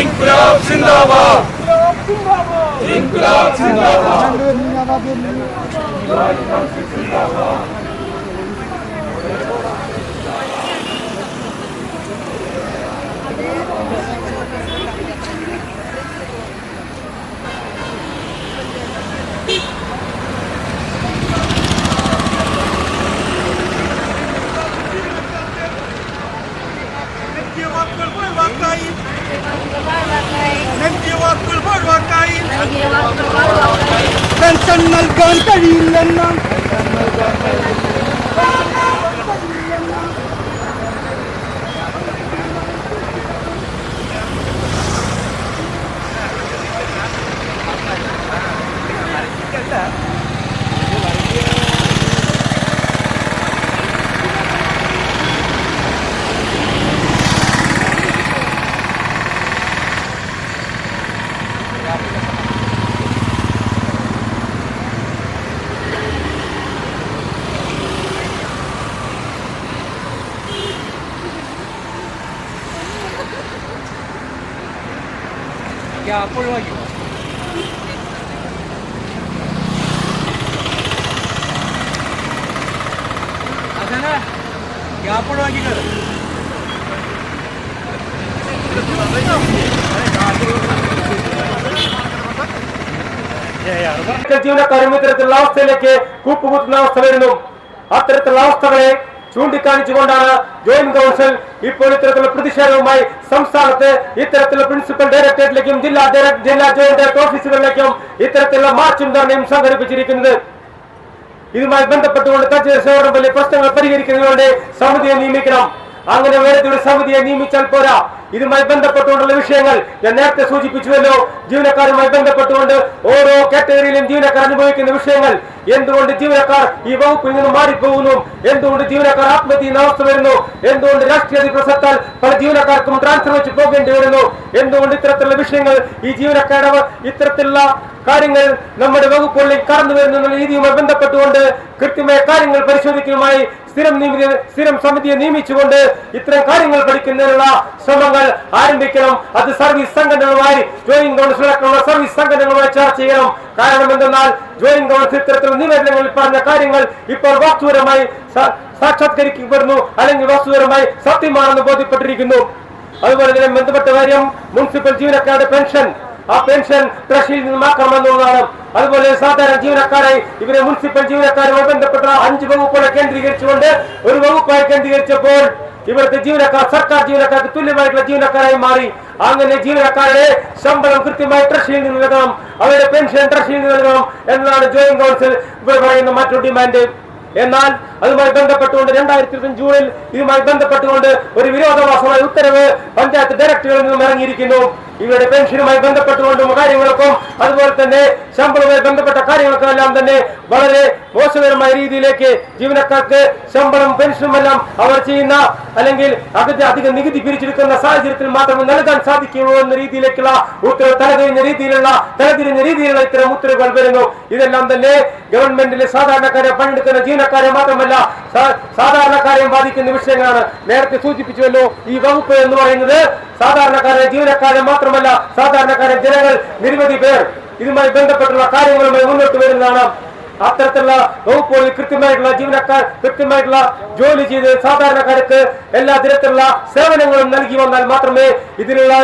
İnkılap zindaba! İnkılap zindaba! İnkılap zindaba! Pension നൽകാൻ കഴിയില്ലെന്ന. Gap ഒഴിവാക്കി അതന്നെ ഗ്യാപ്പ് ഒഴിവാക്കിക്കത് ജീവനക്കാരും ഇത്തരത്തിലുള്ള അവസ്ഥയിലേക്ക് കൂപ്പുകുത്തുന്ന അവസ്ഥ വരുന്നു അത്തരത്തിലുള്ള അവസ്ഥകളെ ചൂണ്ടിക്കാണിച്ചുകൊണ്ടാണ് ജോയിന്റ് കൗൺസിൽ ഇപ്പോൾ ഇത്തരത്തിലുള്ള പ്രതിഷേധവുമായി സംസ്ഥാനത്ത് ഇത്തരത്തിലുള്ള പ്രിൻസിപ്പൽ ഡയറക്ടറേറ്റിലേക്കും ജില്ലാ ജില്ലാ ജോയിന്റ് ഡയറക്ടർ ഓഫീസുകളിലേക്കും ഇത്തരത്തിലുള്ള മാർച്ചും ധർണയും സംഘടിപ്പിച്ചിരിക്കുന്നത്. ഇതുമായി ബന്ധപ്പെട്ടുകൊണ്ട് തദ്ദേശ പ്രശ്നങ്ങൾ പരിഹരിക്കുന്നതിന് വേണ്ടി സമിതിയെ നിയമിക്കണം. അങ്ങനെ വേറെ ഒരു സമിതിയെ നിയമിച്ചാൽ പോരാ. ഇതുമായി ബന്ധപ്പെട്ടുകൊണ്ടുള്ള വിഷയങ്ങൾ ഞാൻ നേരത്തെ സൂചിപ്പിച്ചുവല്ലോ. ജീവനക്കാരുമായി ബന്ധപ്പെട്ടുകൊണ്ട് ഓരോ കാറ്റഗറിയിലും ജീവനക്കാർ അനുഭവിക്കുന്ന വിഷയങ്ങൾ. എന്തുകൊണ്ട് ജീവനക്കാർ ഈ വകുപ്പിൽ നിന്ന് മാറിപ്പോകുന്നു? എന്തുകൊണ്ട് ജീവനക്കാർ ആത്മഹത്യ അവസ്ഥ വരുന്നു? എന്തുകൊണ്ട് രാഷ്ട്രീയ പ്രസക്താൽ പല ജീവനക്കാർക്കും ട്രാൻസ്ഫർ വെച്ച് പോകേണ്ടി വരുന്നു? എന്തുകൊണ്ട് ഇത്തരത്തിലുള്ള വിഷയങ്ങൾ ഈ ജീവനക്കാരുടെ ഇത്തരത്തിലുള്ള കാര്യങ്ങൾ നമ്മുടെ വകുപ്പുകളിൽ കടന്നു വരുന്ന രീതിയുമായി ബന്ധപ്പെട്ടുകൊണ്ട് കൃത്യമായ കാര്യങ്ങൾ പരിശോധിക്കുന്നതുമായി സ്ഥിരം സ്ഥിരം സമിതിയെ നിയമിച്ചുകൊണ്ട് ഇത്തരം കാര്യങ്ങൾ പഠിക്കുന്നതിനുള്ള ശ്രമങ്ങൾ ആരംഭിക്കണം. അത് സർവീസ് സംഘടനകളുമായി ജോയിന്റ് കൗൺസിൽ അടക്കമുള്ള സർവീസ് സംഘടനകളുമായി ചർച്ച ചെയ്യണം. കാരണം എന്തെന്നാൽ ജോയിന്റ് കൗൺസിൽ ഇത്തരത്തിലുള്ള നിവേദനങ്ങളിൽ പറഞ്ഞ കാര്യങ്ങൾ ഇപ്പോൾ വാസ്തുപരമായി സാക്ഷാത്കരിക്കപ്പെടുന്നു അല്ലെങ്കിൽ വാസ്തുപരമായി സത്യമാണെന്ന് ബോധ്യപ്പെട്ടിരിക്കുന്നു. അതുപോലെ തന്നെ ബന്ധപ്പെട്ട കാര്യം മുനിസിപ്പൽ ജീവനക്കാരുടെ പെൻഷൻ ആ പെൻഷൻ ട്രഷറിയിൽ നിന്ന് മാക്കണമെന്നുള്ളതാണ് അതുപോലെ സാധാരണ ജീവനക്കാരെ ഇവരെ മുനിസിപ്പൽ ജീവനക്കാരുമായി ബന്ധപ്പെട്ട അഞ്ച് വകുപ്പുകളെ കേന്ദ്രീകരിച്ചുകൊണ്ട് ഒരു വകുപ്പായി കേന്ദ്രീകരിച്ചപ്പോൾ ഇവിടുത്തെ ജീവനക്കാർ സർക്കാർ ജീവനക്കാർക്ക് തുല്യമായിട്ടുള്ള ജീവനക്കാരായി മാറി. അങ്ങനെ ജീവനക്കാരുടെ ശമ്പളം കൃത്യമായി ട്രഷറിയിൽ നിന്ന് നൽകണം. അവരുടെ പെൻഷൻ ട്രഷറിയിൽ നിന്ന് നൽകണം എന്നതാണ് ജോയിന്റ് കൗൺസിൽ ഇവർ പറയുന്ന മറ്റൊരു ഡിമാൻഡ്. എന്നാൽ അതുമായി ബന്ധപ്പെട്ടുകൊണ്ട് രണ്ടായിരത്തി ഇരുപത്തി ജൂണിൽ ഇതുമായി ബന്ധപ്പെട്ടുകൊണ്ട് ഒരു വിരോധാഭാസമായ ഉത്തരവ് പഞ്ചായത്ത് ഡയറക്ടറുകളിൽ നിന്നും ഇറങ്ങിയിരിക്കുന്നു. ഇവരുടെ പെൻഷനുമായി ബന്ധപ്പെട്ടുകൊണ്ടും കാര്യങ്ങൾക്കും അതുപോലെ തന്നെ ശമ്പളവുമായി ബന്ധപ്പെട്ട കാര്യങ്ങൾക്കും എല്ലാം തന്നെ വളരെ മോശകരമായ രീതിയിലേക്ക് ജീവനക്കാർക്ക് ശമ്പളം പെൻഷനും എല്ലാം അവർ ചെയ്യുന്ന അല്ലെങ്കിൽ അതിന്റെ അധികം നികുതി പിരിച്ചെടുക്കുന്ന സാഹചര്യത്തിൽ മാത്രമേ നൽകാൻ സാധിക്കുകയുള്ളൂ എന്ന രീതിയിലേക്കുള്ള ഉത്തരവ് തലതിരിഞ്ഞ രീതിയിലുള്ള തലതിരിഞ്ഞ രീതിയിലുള്ള ഇത്തരം ഉത്തരവുകൾ വരുന്നു. ഇതെല്ലാം തന്നെ ഗവൺമെന്റിലെ സാധാരണക്കാരെ പണിയെടുക്കുന്ന ജീവനക്കാരെ മാത്രമല്ല സാ- സാധാരണക്കാരെ ബാധിക്കുന്ന വിഷയങ്ങളാണ് നേരത്തെ സൂചിപ്പിച്ചുവല്ലോ ഈ വകുപ്പ് എന്ന് പറയുന്നത്. സാധാരണക്കാരെ ജീവനക്കാരെ മാത്രമല്ല സാധാരണക്കാരെ ജനങ്ങൾ നിരവധി പേർ ഇതുമായി ബന്ധപ്പെട്ടുള്ള കാര്യങ്ങളുമായി മുന്നോട്ട് വരുന്നതാണ് അത്തരത്തിലുള്ള വകുപ്പുകളിൽ കൃത്യമായിട്ടുള്ള ജീവനക്കാർ കൃത്യമായിട്ടുള്ള ജോലി ചെയ്ത് സാധാരണക്കാർക്ക് എല്ലാ തരത്തിലുള്ള സേവനങ്ങളും നൽകി വന്നാൽ മാത്രമേ ഇതിനുള്ള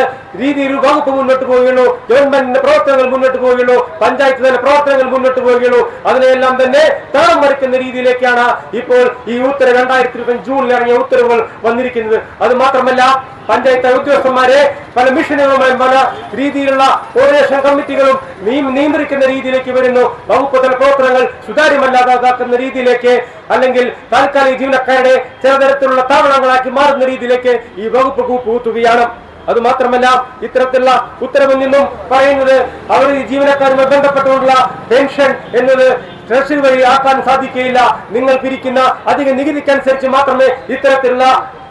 രീതിയിൽ വകുപ്പ് മുന്നോട്ട് പോവുകയുള്ളൂ ഗവൺമെന്റിന്റെ പ്രവർത്തനങ്ങൾ മുന്നോട്ട് പോവുകയുള്ളൂ പഞ്ചായത്ത് തല പ്രവർത്തനങ്ങൾ മുന്നോട്ട് പോവുകയുള്ളൂ. അതിനെല്ലാം തന്നെ താളം മറിക്കുന്ന രീതിയിലേക്കാണ് ഇപ്പോൾ ഈ ഉത്തരവ് രണ്ടായിരത്തി ഇരുപത്തി ജൂണിൽ ഇറങ്ങിയ ഉത്തരവുകൾ വന്നിരിക്കുന്നത്. അത് മാത്രമല്ല പഞ്ചായത്ത് ഉദ്യോഗസ്ഥന്മാരെ പല മിഷനുകളുമായി പല രീതിയിലുള്ള കോർഡിനേഷൻ കമ്മിറ്റികളും നിയന്ത്രിക്കുന്ന രീതിയിലേക്ക് വരുന്നു. വകുപ്പ് തല പ്രവർത്തനങ്ങൾ സുതാര്യമല്ലാതാക്കുന്ന രീതിയിലേക്ക് അല്ലെങ്കിൽ താൽക്കാലിക ജീവനക്കാരുടെ ചിലതരത്തിലുള്ള താവളങ്ങളാക്കി മാറുന്ന രീതിയിലേക്ക് ഈ വകുപ്പ് കൂപ്പുകുത്തുകയാണ് അത് മാത്രമല്ല ഇത്തരത്തിലുള്ള ഉത്തരവിൽ നിന്നും പറയുന്നത് അവർ ജീവനക്കാരുമായി ബന്ധപ്പെട്ടുകൊണ്ടുള്ള പെൻഷൻ എന്നത് ട്രഷറി വഴി ആക്കാൻ സാധിക്കുകയില്ല. നിങ്ങൾ പിരിക്കുന്ന അധിക നികുതിക്കനുസരിച്ച് മാത്രമേ ഇത്തരത്തിലുള്ള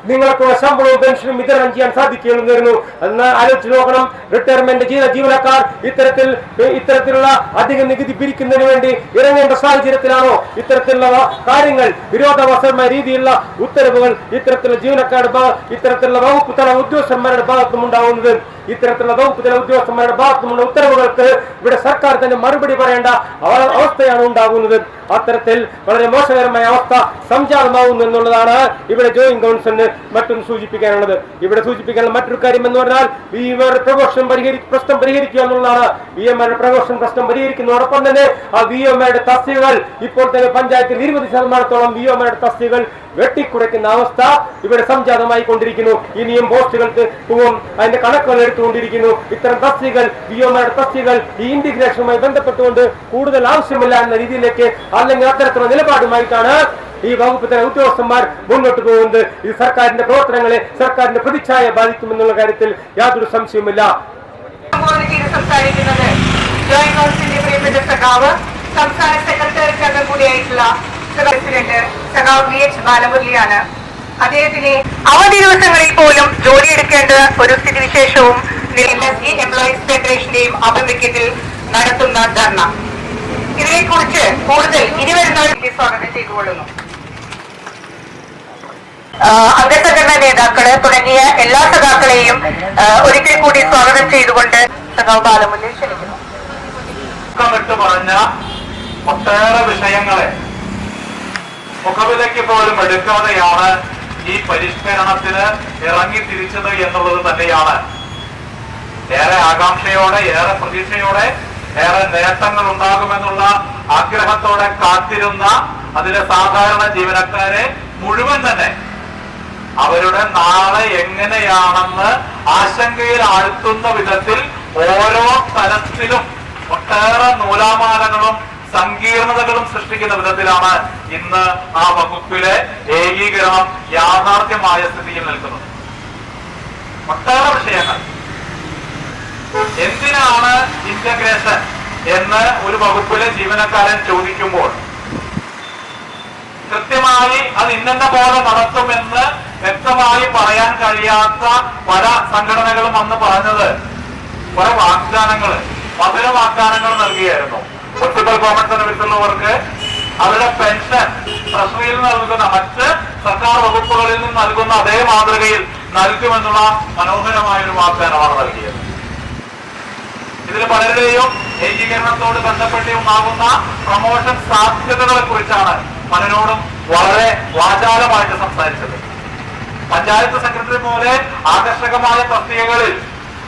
നിങ്ങൾക്ക് ശമ്പളവും പെൻഷനും വിതരണം ചെയ്യാൻ സാധിക്കുകയുള്ളൂ എന്ന് വരുന്നു എന്നാൽ ആലോചിച്ച് നോക്കണം റിട്ടയർമെന്റ് ചെയ്ത ജീവനക്കാർ ഇത്തരത്തിൽ ഇത്തരത്തിലുള്ള അധിക നികുതി പിരിക്കുന്നതിന് വേണ്ടി ഇറങ്ങേണ്ട സാഹചര്യത്തിലാണോ? ഇത്തരത്തിലുള്ള കാര്യങ്ങൾ വിരോധാഭാസമായ രീതിയിലുള്ള ഉത്തരവുകൾ ഇത്തരത്തിലുള്ള ജീവനക്കാരുടെ ഇത്തരത്തിലുള്ള വകുപ്പ് തല ഉദ്യോഗസ്ഥന്മാരുടെ ഭാഗത്തും ഉണ്ടാവുന്നത്. ഇത്തരത്തിലുള്ള വകുപ്പ് തല ഉദ്യോഗസ്ഥന്മാരുടെ ഭാഗത്തുമുള്ള ഉത്തരവുകൾക്ക് ഇവിടെ സർക്കാർ തന്നെ മറുപടി പറയേണ്ട അവ- അവസ്ഥയാണ് ഉണ്ടാകുന്നത്. അത്തരത്തിൽ വളരെ മോശകരമായ അവസ്ഥ സംജാതമാവുന്നു എന്നുള്ളതാണ് ഇവിടെ ജോയിന്റ് കൗൺസിലിന് മറ്റും സൂചിപ്പിക്കാനുള്ളത്. ഇവിടെ സൂചിപ്പിക്കാനുള്ള മറ്റൊരു കാര്യം എന്ന് പറഞ്ഞാൽ ഈ പ്രഘോഷണം പരിഹരി പ്രശ്നം പരിഹരിക്കുക എന്നുള്ളതാണ്. വി എം എയുടെ പ്രഘോഷണം പ്രശ്നം പരിഹരിക്കുന്നതോടൊപ്പം തന്നെ ആ വി എം എയുടെ തസ്തികകൾ ഇപ്പോൾ തന്നെ പഞ്ചായത്തിൽ ഇരുപത് ശതമാനത്തോളം വി എം എയുടെ തസ്തികകൾ വെട്ടിക്കുറയ്ക്കുന്ന അവസ്ഥ ഇവിടെ സംജാതമായി കൊണ്ടിരിക്കുന്നു ഇനിയും പോസ്റ്റുകൾക്ക് പോവും. അതിന്റെ കണക്കുകൾ എടുത്തുകൊണ്ടിരിക്കുന്നു. ഇത്തരം തസ്തികൾ വി എം എയുടെ തസ്തികൾ ഈ ഇന്റിഗ്രേഷനുമായി ബന്ധപ്പെട്ടുകൊണ്ട് കൂടുതൽ ആവശ്യമില്ല എന്ന രീതിയിലേക്ക് അല്ലെങ്കിൽ അത്തരത്തിലുള്ള നിലപാടുമായിട്ടാണ് ഈ വകുപ്പ് തന്നെ ഉദ്യോഗസ്ഥന്മാർ മുന്നോട്ട് പോകുന്നത് ഈ സർക്കാരിന്റെ പ്രവർത്തനങ്ങളെ സർക്കാരിന്റെ പ്രതിച്ഛായ ബാധിക്കുമെന്നുള്ള കാര്യത്തിൽ യാതൊരു സംശയവുമില്ല. ജോയിന്റ് പ്രസിഡന്റ് അദ്ദേഹത്തിന് അവധി ദിവസങ്ങളിൽ പോലും ജോലിയെടുക്കേണ്ട ഒരു സ്ഥിതിവിശേഷവും വിശേഷവും എംപ്ലോയീസ് ഫെഡറേഷന്റെയും ആഭിമുഖ്യത്തിൽ നടത്തുന്ന ധർണ. ഇതിനെക്കുറിച്ച് കൂടുതൽ ഇനി സ്വാഗതം ചെയ്തുകൊള്ളുന്നു. അംഗസംഘടനാ നേതാക്കൾ തുടങ്ങിയ എല്ലാ സഖാക്കളെയും ഒരിക്കൽ കൂടി സ്വാഗതം ചെയ്തുകൊണ്ട് സഖാവ് ബാലമുല്ലെ ക്ഷണിക്കുന്നു. പറഞ്ഞ ഒട്ടേറെ വിഷയങ്ങളെ മുഖവിലയ്ക്ക് പോലും എടുക്കാതെയാണ് ഈ പരിഷ്കരണത്തിന് ഇറങ്ങി തിരിച്ചത് എന്നുള്ളത് തന്നെയാണ്. ഏറെ ആകാംക്ഷയോടെ ഏറെ പ്രതീക്ഷയോടെ ഏറെ നേട്ടങ്ങൾ ഉണ്ടാകുമെന്നുള്ള ആഗ്രഹത്തോടെ കാത്തിരുന്ന അതിലെ സാധാരണ ജീവനക്കാരെ മുഴുവൻ തന്നെ അവരുടെ നാളെ എങ്ങനെയാണെന്ന് ആശങ്കയിൽ ആഴ്ത്തുന്ന വിധത്തിൽ ഓരോ തലത്തിലും ഒട്ടേറെ നൂലാമാലകളും സങ്കീർണതകളും സൃഷ്ടിക്കുന്ന വിധത്തിലാണ് ഇന്ന് ആ വകുപ്പിലെ ഏകീകരണം യാഥാർത്ഥ്യമായ സ്ഥിതിയിൽ നിൽക്കുന്നത്. ഒട്ടേറെ വിഷയങ്ങൾ. എന്തിനാണ് ഇന്റഗ്രേഷൻ എന്ന് ഒരു വകുപ്പിലെ ജീവനക്കാരൻ ചോദിക്കുമ്പോൾ കൃത്യമായി അത് ഇന്നെന്ന പോലെ നടത്തുമെന്ന് വ്യക്തമായി പറയാൻ കഴിയാത്ത പല സംഘടനകളും അന്ന് പറഞ്ഞത്. കുറെ വാഗ്ദാനങ്ങൾ മധുര വാഗ്ദാനങ്ങൾ നൽകിയായിരുന്നു. പൊളിറ്റിക്കൽ ഗവൺമെന്റ് വിട്ടുള്ളവർക്ക് അവരുടെ പെൻഷൻ ട്രഷറിയിൽ നൽകുന്ന മറ്റ് സർക്കാർ വകുപ്പുകളിൽ നിന്ന് നൽകുന്ന അതേ മാതൃകയിൽ നൽകുമെന്നുള്ള മനോഹരമായ ഒരു വാഗ്ദാനമാണ് നൽകിയത്. ഇതിൽ പലരുടെയും ഏകീകരണത്തോട് ബന്ധപ്പെട്ട് ഉണ്ടാകുന്ന പ്രൊമോഷൻ സാധ്യതകളെ കുറിച്ചാണ് പലരോടും വളരെ വാചാലമായിട്ട് സംസാരിച്ചത്. പഞ്ചായത്ത് സെക്രട്ടറി പോലെ ആകർഷകമായ തസ്തികകളിൽ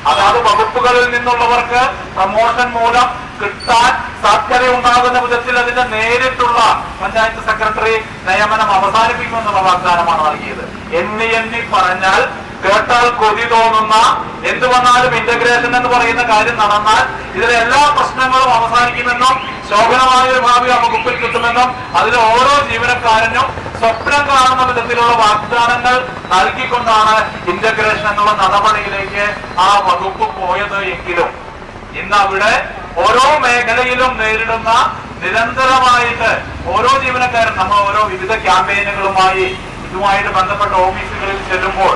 അതാത് വകുപ്പുകളിൽ നിന്നുള്ളവർക്ക് പ്രമോഷൻ മൂലം കിട്ടാൻ സാധ്യത ഉണ്ടാകുന്ന വിധത്തിൽ അതിന്റെ നേരിട്ടുള്ള പഞ്ചായത്ത് സെക്രട്ടറി നിയമനം അവസാനിപ്പിക്കുമെന്നുള്ള വാഗ്ദാനമാണ് നൽകിയത്. എന്നി എന്നി പറഞ്ഞാൽ കേട്ടാൽ കൊതി തോന്നുന്ന എന്ത് വന്നാലും ഇന്റഗ്രേഷൻ എന്ന് പറയുന്ന കാര്യം നടന്നാൽ ഇതിലെ എല്ലാ പ്രശ്നങ്ങളും അവസാനിക്കുമെന്നും ശോഭനമായ ഒരു ഭാവി ആ വകുപ്പിൽ കിട്ടുമെന്നും അതിലെ ഓരോ ജീവനക്കാരനും സ്വപ്നം കാണുന്ന വിധത്തിലുള്ള വാഗ്ദാനങ്ങൾ നൽകിക്കൊണ്ടാണ് ഇന്റഗ്രേഷൻ എന്നുള്ള നടപടിയിലേക്ക് ആ വകുപ്പ് പോയത് എങ്കിലും. ഇന്ന് അവിടെ ഓരോ മേഖലയിലും നേരിടുന്ന നിരന്തരമായിട്ട് ഓരോ ജീവനക്കാരും നമ്മൾ ഓരോ വിവിധ ക്യാമ്പയിനുകളുമായി ഇതുമായിട്ട് ബന്ധപ്പെട്ട ഓഫീസുകളിൽ ചെല്ലുമ്പോൾ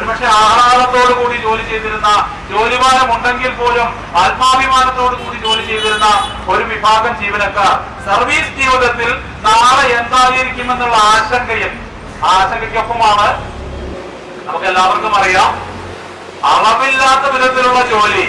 ഒരുപക്ഷെ ആഹ്ലാദത്തോടു കൂടി ജോലി ചെയ്തിരുന്ന ജോലിഭാരം ഉണ്ടെങ്കിൽ പോലും ആത്മാഭിമാനത്തോടു കൂടി ജോലി ചെയ്തിരുന്ന ഒരു വിഭാഗം ജീവനക്കാർ സർവീസ് ജീവിതത്തിൽ നാളെ എന്തായിരിക്കുമെന്നുള്ള ആശങ്കയിൽ ആശങ്കയ്ക്കൊപ്പമാണ് നമുക്ക് എല്ലാവർക്കും അറിയാം. അളവില്ലാത്ത വിധത്തിലുള്ള ജോലി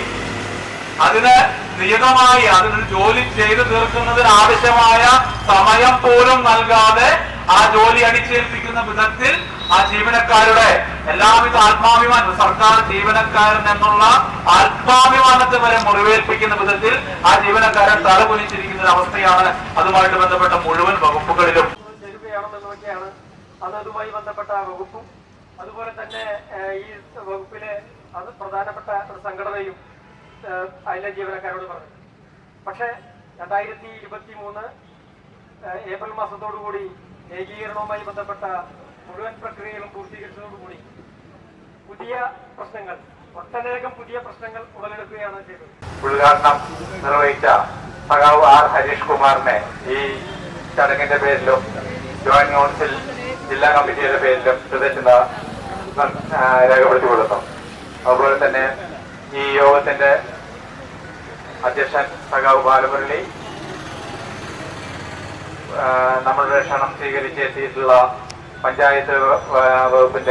അതിന് നിയതമായി അതിന് ജോലി ചെയ്തു തീർക്കുന്നതിന് ആവശ്യമായ സമയം പോലും നൽകാതെ ആ ജോലി അടിച്ചേൽപ്പിക്കുന്ന വിധത്തിൽ ആ ജീവനക്കാരുടെ എല്ലാവിധ ആത്മാഭിമാനം സർക്കാർ ജീവനക്കാരൻ എന്നുള്ള ആത്മാഭിമാനത്തെ വരെ മുറിവേൽപ്പിക്കുന്ന വിധത്തിൽ ആ ജീവനക്കാരൻ തലകുനിച്ചിരിക്കുന്ന ഒരു അവസ്ഥയാണ് അതുമായിട്ട് ബന്ധപ്പെട്ട മുഴുവൻ വകുപ്പുകളിലും. തരികയാണെന്നുള്ളതൊക്കെയാണ് അത് അതുമായി ബന്ധപ്പെട്ട വകുപ്പും. അതുപോലെ തന്നെ ഈ വകുപ്പിലെ അത് പ്രധാനപ്പെട്ട ഒരു സംഘടനയും അതിലെ ജീവനക്കാരോട് പറഞ്ഞു. പക്ഷെ രണ്ടായിരത്തി ഇരുപത്തി മൂന്ന് ഏപ്രിൽ മാസത്തോടുകൂടി ഏകീകരണവുമായി ബന്ധപ്പെട്ട മുഴുവൻ പ്രക്രിയകളും പൂർത്തീകരിച്ചതോടുകൂടി പുതിയ പ്രശ്നങ്ങൾ ഒട്ടനേകം പുതിയ പ്രശ്നങ്ങൾ ഉടലെടുക്കുകയാണ് ചെയ്തത്. ഉദ്ഘാടനം നിർവഹിച്ച സഖാവ് ആർ ഹരീഷ് കുമാറിനെ ഈ ചടങ്ങിന്റെ പേരിലും ജോയിന്റ് കൗൺസിൽ ജില്ലാ കമ്മിറ്റിയുടെ പേരിലും ഹൃദയത്തിന് രേഖപ്പെടുത്തി കൊടുത്തു അതുപോലെ തന്നെ ഈ യോഗത്തിന്റെ അധ്യക്ഷൻ സഖാവ് ബാലമുരളി നമ്മളുടെ ക്ഷണം സ്വീകരിച്ചെത്തിയിട്ടുള്ള പഞ്ചായത്ത് വകുപ്പിന്റെ